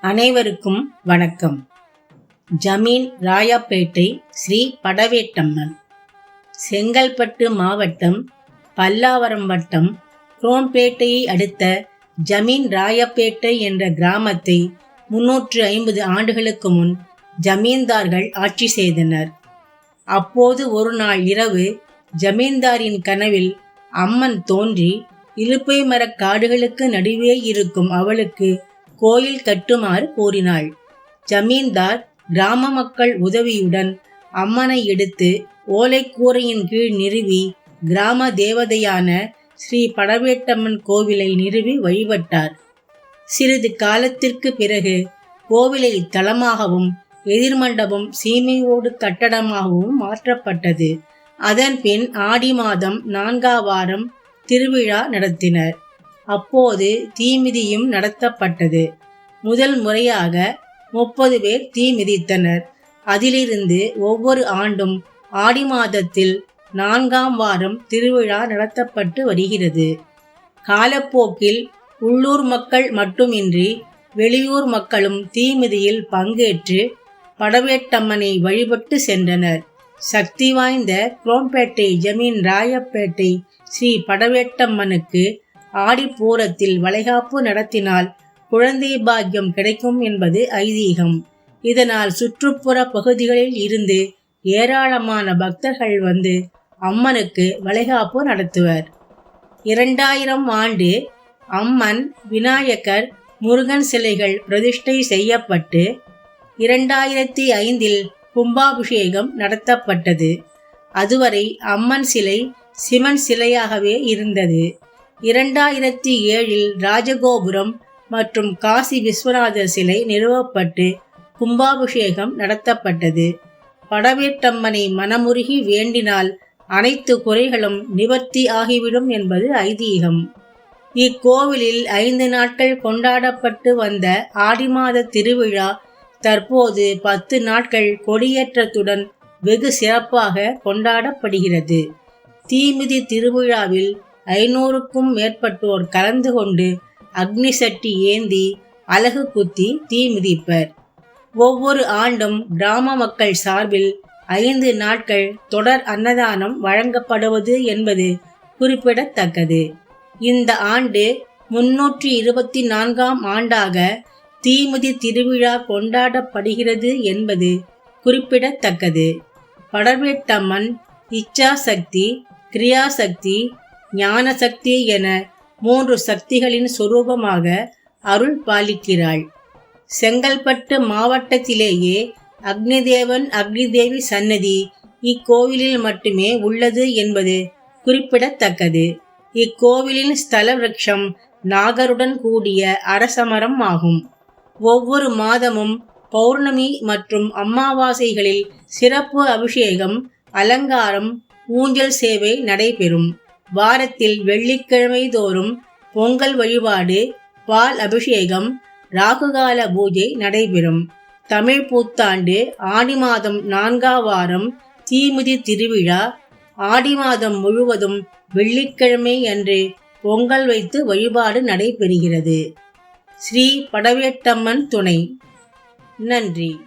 அனைவருக்கும் வணக்கம். ஜமீன் ராயாப்பேட்டை ஸ்ரீ படவேட்டம்மன். செங்கல்பட்டு மாவட்டம் பல்லாவரம் வட்டம் குரோன்பேட்டையை அடுத்த ஜமீன் ராயப்பேட்டை என்ற கிராமத்தை முன்னூற்று ஐம்பது ஆண்டுகளுக்கு முன் ஜமீன்தார்கள் ஆட்சி செய்தனர். அப்போது ஒரு நாள் இரவு ஜமீன்தாரின் கனவில் அம்மன் தோன்றி இலுப்பை மரக் காடுகளுக்கு நடுவே இருக்கும் அவளுக்கு கோயில் கட்டுமாறு கூறினாள் ஜமீன்தார் கிராம மக்கள் உதவியுடன் அம்மனை எடுத்து ஓலைக்கூரையின் கீழ் நிறுவி கிராம தேவதையான ஸ்ரீ படவேட்டம்மன் கோவிலை நிறுவி வழிபட்டார். சிறிது காலத்திற்கு பிறகு கோவிலை தளமாகவும் எதிர்மண்டபம் சீமையோடு கட்டடமாகவும் மாற்றப்பட்டது. அதன் பின் ஆடி மாதம் நான்காம் வாரம் திருவிழா நடத்தினர். அப்போது தீமிதியும் நடத்தப்பட்டது. முதல் முறையாக முப்பது பேர் தீ மிதித்தனர் அதிலிருந்து ஒவ்வொரு ஆண்டும் ஆடி மாதத்தில் நான்காம் வாரம் திருவிழா நடத்தப்பட்டு வருகிறது. காலப்போக்கில் உள்ளூர் மக்கள் மட்டுமின்றி வெளியூர் மக்களும் தீமிதியில் பங்கேற்று படவேட்டம்மனை வழிபட்டு சென்றனர். சக்தி வாய்ந்த குரோம்பேட்டை ஜமீன் ராயப்பேட்டை ஸ்ரீ படவேட்டம்மனுக்கு ஆடிப்பூரத்தில் வளைகாப்பு நடத்தினால் குழந்தை பாக்கியம் கிடைக்கும் என்பது ஐதீகம். இதனால் சுற்றுப்புற பகுதிகளில் இருந்து ஏராளமான பக்தர்கள் வந்து அம்மனுக்கு வளைகாப்பு நடத்துவர். இரண்டாயிரம் ஆண்டு அம்மன் விநாயகர் முருகன் சிலைகள் பிரதிஷ்டை செய்யப்பட்டு இரண்டாயிரத்தி ஐந்தில் கும்பாபிஷேகம் நடத்தப்பட்டது. அதுவரை அம்மன் சிலை சிவன் சிலையாகவே இருந்தது. இரண்டாயிரத்தி ஏழில் ராஜகோபுரம் மற்றும் காசி விஸ்வநாதர் சிலை நிறுவப்பட்டு கும்பாபிஷேகம் நடத்தப்பட்டது. படவேட்டம்மனை மனமுருகி வேண்டினால் அனைத்து குறைகளும் நிவர்த்தி ஆகிவிடும் என்பது ஐதீகம். இக்கோவிலில் ஐந்து நாட்கள் கொண்டாடப்பட்டு வந்த ஆடி மாத திருவிழா தற்போது பத்து நாட்கள் கொடியேற்றத்துடன் வெகு சிறப்பாக கொண்டாடப்படுகிறது. தீமிதி திருவிழாவில் ஐநூறுக்கும் மேற்பட்டோர் கலந்து கொண்டு அக்னி சட்டி ஏந்தி அலகு குத்தி தீ மிதிப்பர். ஒவ்வொரு ஆண்டும் கிராம மக்கள் சார்பில் ஐந்து நாட்கள் தொடர் அன்னதானம் வழங்கப்படுவது என்பது குறிப்பிடத்தக்கது. இந்த ஆண்டு முன்னூற்றி இருபத்தி நான்காம் ஆண்டாக தீமிதி திருவிழா கொண்டாடப்படுகிறது என்பது குறிப்பிடத்தக்கது. படர்வேட்டம்மன் இச்சாசக்தி கிரியாசக்தி ஞான சக்தி என மூன்று சக்திகளின் சுரூபமாக அருள் பாலிக்கிறாள். செங்கல்பட்டு மாவட்டத்திலேயே அக்னிதேவன் அக்னிதேவி சன்னதி இக்கோவிலில் மட்டுமே உள்ளது என்பது குறிப்பிடத்தக்கது. இக்கோவிலின் ஸ்தல விரக்ஷம் நாகருடன் கூடிய அரசமரம் ஆகும். ஒவ்வொரு மாதமும் பௌர்ணமி மற்றும் அமாவாசைகளில் சிறப்பு அபிஷேகம் அலங்காரம் ஊஞ்சல் சேவை நடைபெறும். வாரத்தில் வெள்ளிக்கிழமை தோறும் பொங்கல் வழிபாடு பால் அபிஷேகம் ராகுகால பூஜை நடைபெறும். தமிழ் புத்தாண்டு ஆடி மாதம் நான்காம் வாரம் தீமிதி திருவிழா. ஆடி மாதம் முழுவதும் வெள்ளிக்கிழமை அன்று பொங்கல் வைத்து வழிபாடு நடைபெறுகிறது. ஸ்ரீ படவேட்டம்மன் துணை. நன்றி.